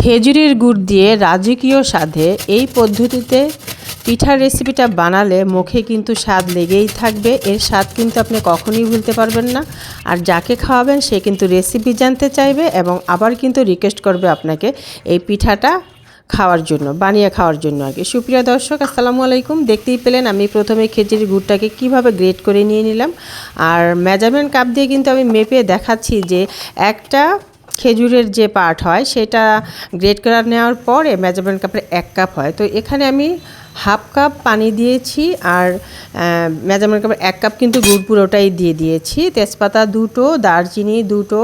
খেজুরের গুড় দিয়ে রাজকীয় স্বাদে এই পদ্ধতিতে পিঠার রেসিপিটা বানালে মুখে কিন্তু স্বাদ লেগেই থাকবে। এর স্বাদ কিন্তু আপনি কখনোই ভুলতে পারবেন না। আর যাকে খাওয়াবেন, সে কিন্তু রেসিপি জানতে চাইবে এবং আবার কিন্তু রিকোয়েস্ট করবে আপনাকে এই পিঠাটা খাওয়ার জন্য, বানিয়ে খাওয়ার জন্য আর কি সুপ্রিয় দর্শক, আসসালামু আলাইকুম। দেখতেই পেলেন আমি প্রথমে খেজুরি গুড়টাকে কীভাবে গ্রেট করে নিয়ে নিলাম। আর মেজারমেন্ট কাপ দিয়ে কিন্তু আমি মেপে দেখাচ্ছি যে একটা খেজুরের যে পার্ট হয়, সেটা গ্রেট করার নেওয়ার পরে মেজারমেন্ট কাপের এক কাপ হয়। তো এখানে আমি হাফ কাপ পানি দিয়েছি আর মেজারমেন্ট কাপের এক কাপ কিন্তু গুড় পুরোটাই দিয়ে দিয়েছি। তেজপাতা দুটো, দারচিনি দুটো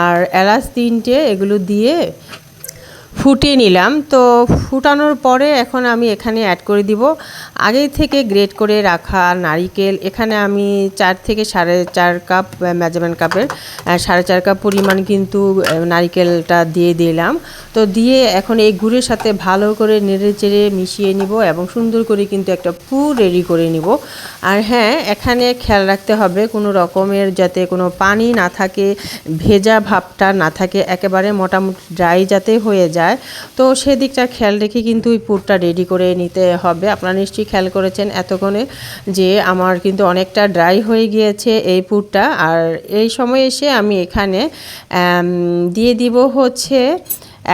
আর এলাচ তিনটে এগুলো দিয়ে ফুটিয়ে নিলাম। তো ফুটানোর পরে এখন আমি এখানে অ্যাড করে দিব। আগে থেকে গ্রেট করে রাখা নারিকেল, এখানে আমি চার থেকে সাড়ে চার কাপ মেজারমেন্ট কাপের সাড়ে চার কাপ পরিমাণ কিন্তু নারিকেলটা দিয়ে দিলাম। তো দিয়ে এখন এই গুড়ের সাথে ভালো করে নেড়ে চেড়ে মিশিয়ে নিব এবং সুন্দর করে কিন্তু একটা পুর রেডি করে নিব। আর হ্যাঁ এখানে খেয়াল রাখতে হবে কোনো রকমের যাতে কোনো পানি না থাকে, ভেজা ভাবটা না থাকে, একেবারে মোটামুটি ড্রাই যাতে হয়ে যায়। তো সেদিকটা খেয়াল রেখে কিন্তু ওই পুরটা রেডি করে নিতে হবে। আপনারা নিশ্চয়ই খেয়াল করেছেন এতক্ষণে যে আমার কিন্তু অনেকটা ড্রাই হয়ে গিয়েছে এই পুরটা। আর এই সময় এসে আমি এখানে দিয়ে দিব হচ্ছে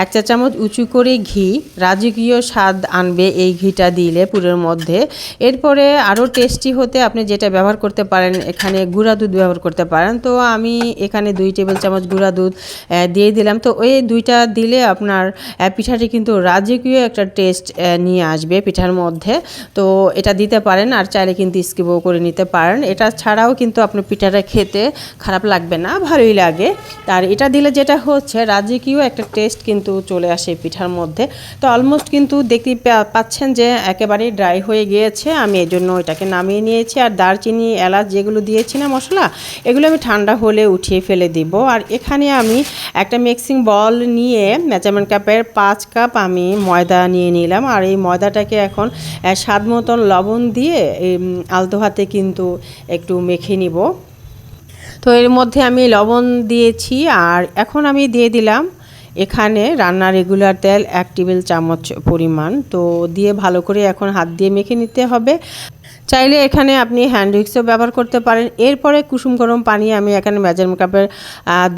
এক চা চামচ উঁচু করে ঘি, রাজকীয় স্বাদ আনবে এই ঘিটা দিলে পুরের মধ্যে। এরপরে আরও টেস্টি হতে আপনি যেটা ব্যবহার করতে পারেন, এখানে গুঁড়া দুধ ব্যবহার করতে পারেন। তো আমি এখানে দুই টেবিল চামচ গুঁড়া দুধ দিয়ে দিলাম। তো ওই দুইটা দিলে আপনার পিঠাটি কিন্তু রাজকীয় একটা টেস্ট নিয়ে আসবে পিঠার মধ্যে। তো এটা দিতে পারেন আর চাইলে কিন্তু স্কিপও করে নিতে পারেন। এটা ছাড়াও কিন্তু আপনার পিঠাটা খেতে খারাপ লাগবে না, ভালোই লাগে। আর এটা দিলে যেটা হচ্ছে, রাজকীয় একটা টেস্ট কিন্তু কিন্তু চলে আসে পিঠার মধ্যে। তো অলমোস্ট কিন্তু দেখতেই পাচ্ছেন যে একেবারেই ড্রাই হয়ে গিয়েছে। আমি এই জন্য এটাকে নামিয়ে নিয়েছি। আর দারচিনি, এলাচ যেগুলো দিয়েছি না মশলা, এগুলো আমি ঠান্ডা হলে উঠিয়ে ফেলে দিব। আর এখানে আমি একটা মিক্সিং বল নিয়ে মেজারমেন্ট কাপের পাঁচ কাপ আমি ময়দা নিয়ে নিলাম। আর এই ময়দাটাকে এখন স্বাদ মতন লবণ দিয়ে আলতো হাতে কিন্তু একটু মেখে নিব। তো এর মধ্যে আমি লবণ দিয়েছি। আর এখন আমি দিয়ে দিলাম এখানে রান্না রেগুলার তেল এক টেবিল চামচ পরিমাণ। তো দিয়ে ভালো করে এখন হাত দিয়ে মেখে নিতে হবে। চাইলে এখানে আপনি হ্যান্ড উইক্সও ব্যবহার করতে পারেন। এরপরে কুসুম গরম পানি আমি এখানে মেজারমেন্ট কাপের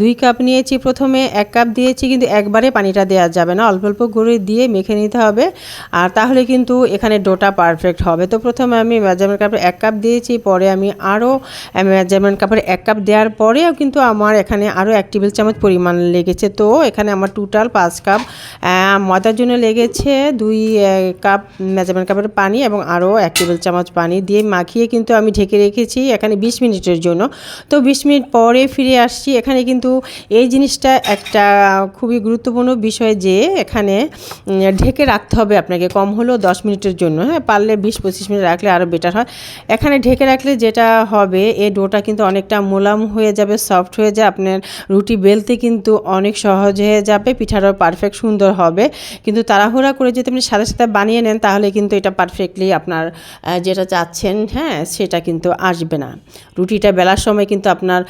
দুই কাপ নিয়েছি। প্রথমে এক কাপ দিয়েছি কিন্তু একবারে পানিটা দেওয়া যাবে না। অল্প অল্প করে দিয়ে মেখে নিতে হবে। আর তাহলে কিন্তু এখানে ডোটা পারফেক্ট হবে। তো প্রথমে আমি মেজারমেন্ট কাপের এক কাপ দিয়েছি। পরে আমি আরও মেজারমেন্ট কাপের এক কাপ দেওয়ার পরেও কিন্তু আমার এখানে আরও এক টেবিল চামচ পরিমাণ লেগেছে। তো এখানে আমার টোটাল পাঁচ কাপ ময়দার জন্য লেগেছে দুই কাপ মেজারমেন্ট কাপের পানি এবং আরও এক টেবিল চামচ পানি দিয়ে মাখিয়ে কিন্তু আমি ঢেকে রেখেছি এখানে ২০ মিনিটের জন্য। তো ২০ মিনিট পরে ফিরে আসছি। এখানে কিন্তু এই জিনিসটা একটা খুবই গুরুত্বপূর্ণ বিষয় যে এখানে ঢেকে রাখতে হবে আপনাকে কম হলেও 10 মিনিটের জন্য। হ্যাঁ পারলে বিশ, পঁচিশ মিনিট রাখলে আরও বেটার হয়। এখানে ঢেকে রাখলে যেটা হবে এই ডোটা কিন্তু অনেকটা মোলাম হয়ে যাবে সফট হয়ে যায়। আপনার রুটি বেলতে কিন্তু অনেক সহজ হয়ে যাবে, পিঠাটাও পারফেক্ট সুন্দর হবে। কিন্তু তাড়াহুড়া করে যদি আপনি সাথে সাথে বানিয়ে নেন, তাহলে কিন্তু এটা পারফেক্টলি আপনার যেটা চাচ্ছেন পাচ্ছেন হ্যাঁ সেটা কিন্তু আসবে না। রুটিটা বেলার সময় কিন্তু আপনার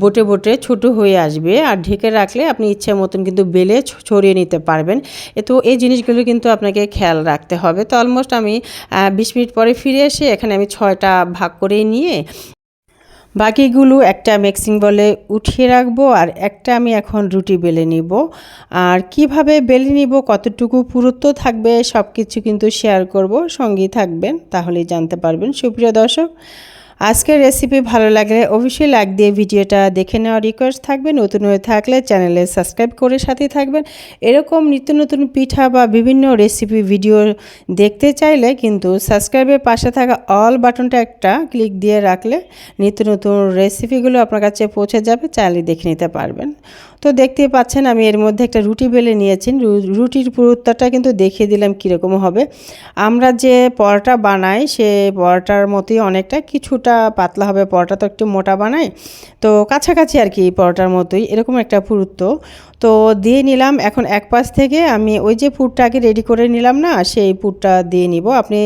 বোটে বোটে ছোটো হয়ে আসবে। আর ঢেকে রাখলে আপনি ইচ্ছে মতন কিন্তু বেলে ছড়িয়ে নিতে পারবেন। তো এই জিনিসগুলো কিন্তু আপনাকে খেয়াল রাখতে হবে। তো অলমোস্ট আমি বিশ মিনিট পরে ফিরে এসে এখানে আমি ছয়টা ভাগ করে নিয়ে বাকিগুলো একটা মিক্সিং বলে উঠিয়ে রাখব আর একটা আমি এখন রুটি বেলে নিব। আর কীভাবে বেলে নিব, কতটুকু পুরুত্ব থাকবে সব কিছু কিন্তু শেয়ার করব সঙ্গী থাকবেন, তাহলেই জানতে পারবেন। সুপ্রিয় দর্শক আজকের রেসিপি ভালো লাগলে অবশ্যই লাইক দিয়ে ভিডিওটা দেখে নেওয়ার রিকোয়েস্ট থাকবে। নতুন হয়ে থাকলে চ্যানেলে সাবস্ক্রাইব করে সাথে থাকবেন। এরকম নিত্য নতুন পিঠা বা বিভিন্ন রেসিপি ভিডিও দেখতে চাইলে কিন্তু সাবস্ক্রাইবের পাশে থাকা অল বাটনটা একটা ক্লিক দিয়ে রাখলে নিত্য নতুন রেসিপিগুলো আপনার কাছে পৌঁছে যাবে। চাইলে দেখে নিতে পারবেন। তো দেখতে পাচ্ছেন আমি এর মধ্যে একটা রুটি বেলে নিয়েছি। রুটির পুরুত্বটা কিন্তু দেখিয়ে দিলাম কীরকম হবে। আমরা যে পরোটা বানাই, সে পরোটার মতোই অনেকটা, কিছুটা পাতলা হবে। পরোটা তো একটু মোটা বানায় তো কাছাকাছি আর কি পরোটার মতোই, এরকম একটা পুরুত্ব। তো দিয়ে নিলাম এখন এক পাশ থেকে আমি ওই যে পুরটা আগে রেডি করে নিলাম না, সেই পুরটা দিয়ে নিব। আপনি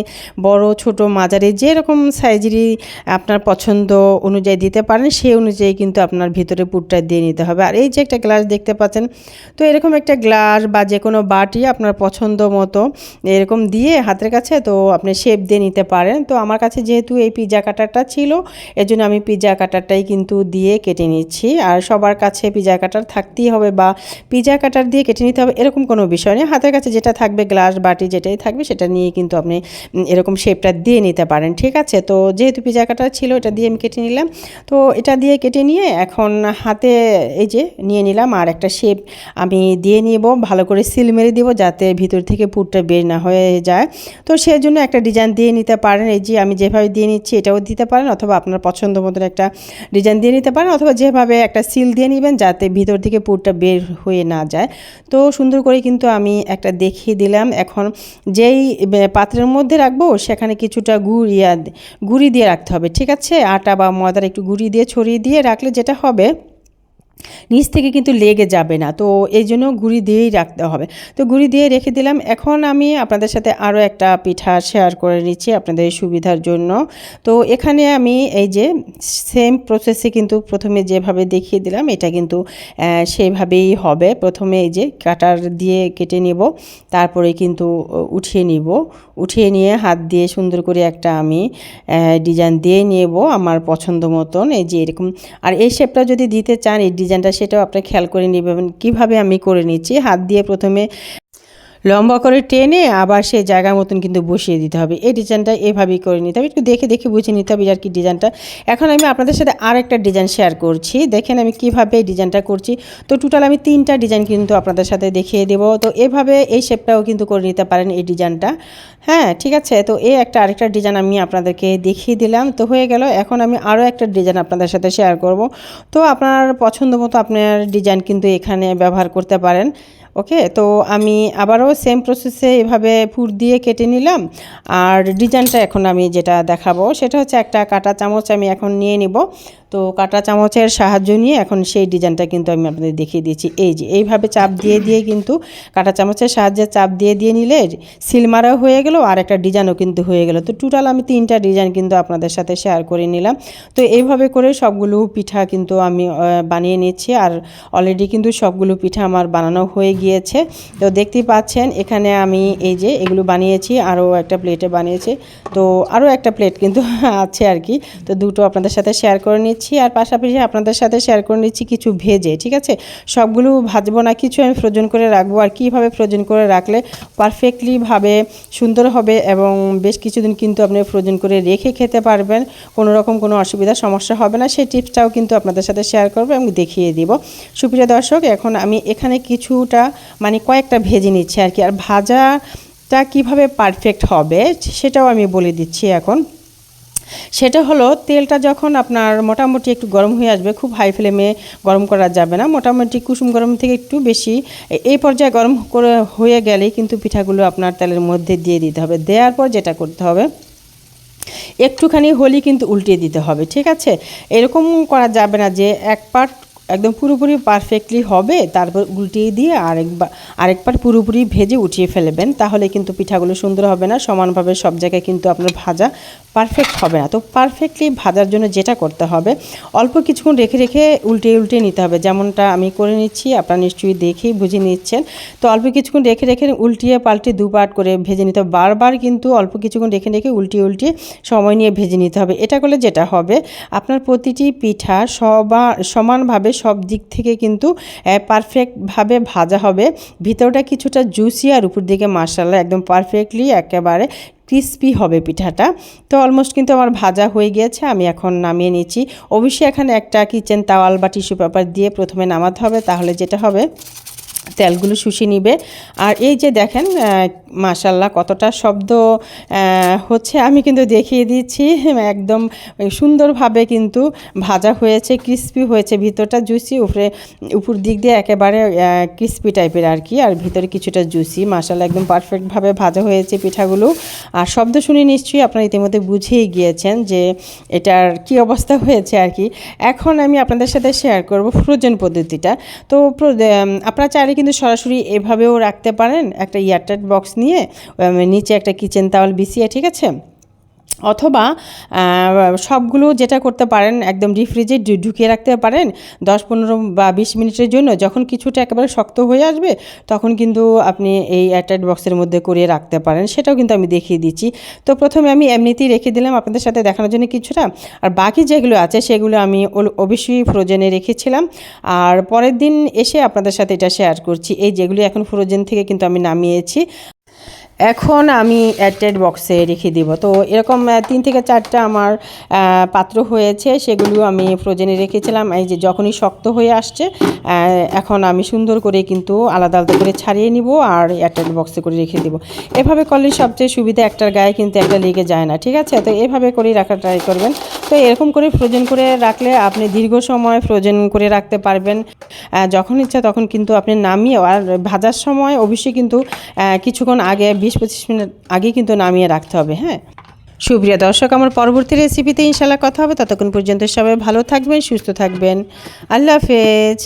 বড়, ছোট, মাঝারি যেরকম সাইজেরই আপনার পছন্দ অনুযায়ী দিতে পারেন, সেই অনুযায়ী কিন্তু আপনার ভিতরে পুরটা দিয়ে নিতে হবে। আর এই যে একটা গ্লাস দেখতে পাচ্ছেন। তো এরকম একটা গ্লাস বা যে কোনো বাটি আপনার পছন্দ মতো এরকম দিয়ে হাতের কাছে তো আপনি শেপ দিয়ে নিতে পারেন। তো আমার কাছে যেহেতু এই পিৎজা কাটারটা ছিল, এজন্য আমি পিৎজা কাটারটাই কিন্তু দিয়ে কেটে নিচ্ছি। আর সবার কাছে পিজা কাটার থাকতেই হবে বা পিৎজা কাটার দিয়ে কেটে নিতে হবে এরকম কোনো বিষয় নেই। হাতের কাছে যেটা থাকবে গ্লাস বাটি যেটাই থাকবে, সেটা নিয়ে কিন্তু আপনি এরকম শেপটা দিয়ে নিতে পারেন। ঠিক আছে? তো যেহেতু পিৎজা কাটার ছিল, এটা দিয়ে আমি কেটে নিলাম। তো এটা দিয়ে কেটে নিয়ে এখন হাতে এই যে নিয়ে নিলাম। আর একটা শেপ আমি দিয়ে নিব, ভালো করে সিল মেরে দিব যাতে ভিতর থেকে পুরটা বের না হয়ে যায়। তো সেই জন্য একটা ডিজাইন দিয়ে নিতে পারেন, এই যে আমি যেভাবে দিয়ে নিচ্ছি এটাও দিতে পারেন অথবা আপনার পছন্দ মতন একটা ডিজাইন দিয়ে নিতে পারেন অথবা যেভাবে একটা সিল দিয়ে নেবেন যাতে ভিতর থেকে পুরটা বের হয়ে না যায়। তো সুন্দর করে কিন্তু আমি একটা দেখিয়ে দিলাম। এখন যেই পাত্রের মধ্যে রাখব সেখানে কিছুটা গুড় ইয়া, গুঁড়ি দিয়ে রাখতে হবে, ঠিক আছে? আটা বা ময়দার একটু গুঁড়ি দিয়ে, ছড়িয়ে দিয়ে রাখলে যেটা হবে নিচ থেকে কিন্তু লেগে যাবে না। তো এই জন্য গুঁড়ি দিয়েই রাখতে হবে। তো গুঁড়ি দিয়ে রেখে দিলাম। এখন আমি আপনাদের সাথে আরও একটা পিঠা শেয়ার করে নিচ্ছি আপনাদের সুবিধার জন্য। তো এখানে আমি এই যে সেম প্রসেসে কিন্তু প্রথমে যেভাবে দেখিয়ে দিলাম, এটা কিন্তু সেভাবেই হবে। প্রথমে এই যে কাটার দিয়ে কেটে নেব, তারপরে কিন্তু উঠিয়ে নিব। উঠিয়ে নিয়ে হাত দিয়ে সুন্দর করে একটা আমি ডিজাইন দিয়ে নেব আমার পছন্দ মতন। এই যে এরকম। আর এই শেপটা যদি দিতে চান, এই ডিজাইনটা সেটাও আপনি খেয়াল করে নেবেন। কীভাবে আমি করে নিচ্ছি? হাত দিয়ে প্রথমে লম্বা করে টেনে আবার সেই জায়গা মতন কিন্তু বসিয়ে দিতে হবে। এই ডিজাইনটা এভাবেই করে নিতে হবে। একটু দেখে দেখে বুঝে নিতে হবে আর কি ডিজাইনটা। এখন আমি আপনাদের সাথে আর একটা ডিজাইন শেয়ার করছি। দেখেন আমি কীভাবে এই ডিজাইনটা করছি। তো টোটাল আমি তিনটা ডিজাইন কিন্তু আপনাদের সাথে দেখিয়ে দেব। তো এভাবে এই শেপটাও কিন্তু করে নিতে পারেন এই ডিজাইনটা। হ্যাঁ ঠিক আছে? তো এই একটা আরেকটা ডিজাইন আমি আপনাদেরকে দেখিয়ে দিলাম। তো হয়ে গেল। এখন আমি আরও একটা ডিজাইন আপনাদের সাথে শেয়ার করব। তো আপনার পছন্দ মতো আপনার ডিজাইন কিন্তু এখানে ব্যবহার করতে পারেন। ওকে তো আমি আবারও সেম প্রসেসে এভাবে ফুট দিয়ে কেটে নিলাম। আর ডিজাইনটা এখন আমি যেটা দেখাবো, সেটা হচ্ছে একটা কাটা চামচ আমি এখন নিয়ে নিব। তো কাঁটা চামচের সাহায্য নিয়ে এখন সেই ডিজাইনটা কিন্তু আমি আপনাদের দেখিয়ে দিয়েছি। এই যে, এইভাবে চাপ দিয়ে দিয়ে কিন্তু কাঁটা চামচের সাহায্যে চাপ দিয়ে দিয়ে নিলে সিল মারাও হয়ে গেল আর একটা ডিজাইনও কিন্তু হয়ে গেল। তো টোটাল আমি তিনটা ডিজাইন কিন্তু আপনাদের সাথে শেয়ার করে নিলাম। তো এইভাবে করে সবগুলো পিঠা কিন্তু আমি বানিয়ে নিচ্ছি আর অলরেডি কিন্তু সবগুলো পিঠা আমার বানানো হয়ে গিয়েছে। তো দেখতেই পাচ্ছেন, এখানে আমি এই যে এগুলো বানিয়েছি, আরও একটা প্লেটে বানিয়েছি। তো আরও একটা প্লেট কিন্তু আছে আর কি। তো দুটো আপনাদের সাথে শেয়ার করে নিচ্ছি আর পাশাপাশি আপনাদের সাথে শেয়ার করে নিচ্ছি কিছু ভেজে, ঠিক আছে? সবগুলো ভাজবো না, কিছু আমি ফ্রোজন করে রাখব আর কীভাবে ফ্রোজেন করে রাখলে পারফেক্টলিভাবে সুন্দর হবে এবং বেশ কিছুদিন কিন্তু আপনি ফ্রোজেন করে রেখে খেতে পারবেন, কোনো রকম কোনো অসুবিধা, সমস্যা হবে না। সেই টিপসটাও কিন্তু আপনাদের সাথে শেয়ার করব এবং দেখিয়ে দিব। সুপ্রিয় দর্শক, এখন আমি এখানে কিছুটা মানে কয়েকটা ভেজে নিচ্ছি আর কি। আর ভাজা ভাজাটা কীভাবে পারফেক্ট হবে, সেটাও আমি বলে দিচ্ছি এখন। সেটা হলো তেলটা যখন আপনার মোটামুটি একটু গরম হয়ে আসবে, খুব হাই ফ্লেমে গরম করা যাবে না, মোটামুটি কুসুম গরম থেকে একটু বেশি এই পর্যায়ে গরম করে হয়ে গেলেই কিন্তু পিঠাগুলো আপনার তেলের মধ্যে দিয়ে দিতে হবে। দেওয়ার পর যেটা করতে হবে, একটুখানি হলি কিন্তু উল্টিয়ে দিতে হবে, ঠিক আছে? এরকম করা যাবে না যে এক পার্ট একদম পুরোপুরি পারফেক্টলি হবে, তারপর উল্টিয়ে দিয়ে আরেকবার আরেক পার্ট পুরোপুরি ভেজে উঠিয়ে ফেলবেন, তাহলে কিন্তু পিঠাগুলো সুন্দর হবে না, সমানভাবে সব জায়গায় কিন্তু আপনার ভাজা পারফেক্ট হবে না। তো পারফেক্টলি ভাজার জন্য যেটা করতে হবে, অল্প কিছুক্ষণ রেখে রেখে উল্টে উল্টে নিতে হবে। যেমনটা আমি করে নিচ্ছি, আপনারা নিশ্চয়ই দেখেই বুঝে নিচ্ছেন। তো অল্প কিছুক্ষণ রেখে রেখে উল্টিয়ে পাল্টে দু পার্ট করে ভেজে নিতে হবে। বারবার কিন্তু অল্প কিছুক্ষণ রেখে রেখে উল্টিয়ে উল্টিয়ে সময় নিয়ে ভেজে নিতে হবে। এটা করলে যেটা হবে, আপনার প্রতিটি পিঠা সবা, সমানভাবে সব দিক থেকে কিন্তু পারফেক্টভাবে ভাজা হবে। ভিতরটা কিছুটা জুসি আর উপর দিকে মাসালা একদম পারফেক্টলি একেবারে ক্রিস্পি হবে পিঠাটা। তো অলমোস্ট কিন্তু আমার ভাজা হয়ে গিয়েছে, আমি এখন নামিয়ে নিচ্ছি। অবশ্যই এখানে একটা কিচেন তাওয়াল বা টিস্যু পেপার দিয়ে প্রথমে নামাতে হবে, তাহলে যেটা হবে তেলগুলো শুষে নিবে। আর এই যে দেখেন মাশাল্লাহ কতটা শব্দ হচ্ছে। আমি কিন্তু দেখিয়ে দিচ্ছি একদম সুন্দরভাবে কিন্তু ভাজা হয়েছে ক্রিস্পি হয়েছে। ভিতরটা জুসি উপরে, উপর দিক দিয়ে একেবারে ক্রিস্পি টাইপের আর কি। আর ভিতরে কিছুটা জুসি মাশাল্লাহ একদম পারফেক্টভাবে ভাজা হয়েছে পিঠাগুলো। আর শব্দ শুনে নিশ্চয়ই আপনারা ইতিমধ্যে বুঝেই গিয়েছেন যে এটার কি অবস্থা হয়েছে আর কি। এখন আমি আপনাদের সাথে শেয়ার করব ফ্রোজেন পদ্ধতিটা। তো আপনারা চাইলে কিন্তু সরাসরি এভাবেও রাখতে পারেন একটা এয়ারটাইট বক্স নিয়ে নিচে একটা কিচেন তাওয়াল বিছিয়ে, ঠিক আছে? অথবা সবগুলো যেটা করতে পারেন, একদম ডিফ্রিজে ঢুকিয়ে রাখতে পারেন, দশ, পনেরো বা বিশ মিনিটের জন্য। যখন কিছুটা একেবারে শক্ত হয়ে আসবে, তখন কিন্তু আপনি এই এয়ারটাইট বক্সের মধ্যে করিয়ে রাখতে পারেন। সেটাও কিন্তু আমি দেখিয়ে দিচ্ছি। তো প্রথমে আমি এমনিতেই রেখে দিলাম আপনাদের সাথে দেখানোর জন্য কিছুটা। আর বাকি যেগুলো আছে, সেগুলো আমি অবশ্যই ফ্রোজেনে রেখেছিলাম। আর পরের দিন এসে আপনাদের সাথে এটা শেয়ার করছি। এই যেগুলি এখন ফ্রোজেন থেকে কিন্তু আমি নামিয়েছি। এখন আমি এয়ারটাইট বক্সে রেখে দিব। তো এরকম তিন থেকে চারটা আমার পাত্র হয়েছে, সেগুলো আমি ফ্রোজেনে রেখেছিলাম। এই যে যখনই শক্ত হয়ে আসছে এখন আমি সুন্দর করে কিন্তু আলাদা আলাদা করে ছাড়িয়ে নিব আর এয়ারটাইট বক্সে করে রেখে দিব। এভাবে করলে সবচেয়ে সুবিধা, একটার গায়ে কিন্তু একটা লেগে যায় না, ঠিক আছে? তো এভাবে করেই রাখার ট্রাই করবেন। তো এরকম করে ফ্রোজেন করে রাখলে আপনি দীর্ঘ সময় ফ্রোজেন করে রাখতে পারবেন। যখন ইচ্ছা তখন কিন্তু আপনি নামিয়ে, আর ভাজার সময় অবশ্যই কিন্তু কিছুক্ষণ আগে বিশ পঁচিশ মিনিট আগে কিন্তু নামিয়ে রাখতে হবে হ্যাঁ? সুপ্রিয়া দর্শক, আমার পরবর্তী রেসিপিতে ইনশাল্লাহ কথা হবে। ততক্ষণ পর্যন্ত সবাই ভালো থাকবেন, সুস্থ থাকবেন। আল্লাহ হাফেজ।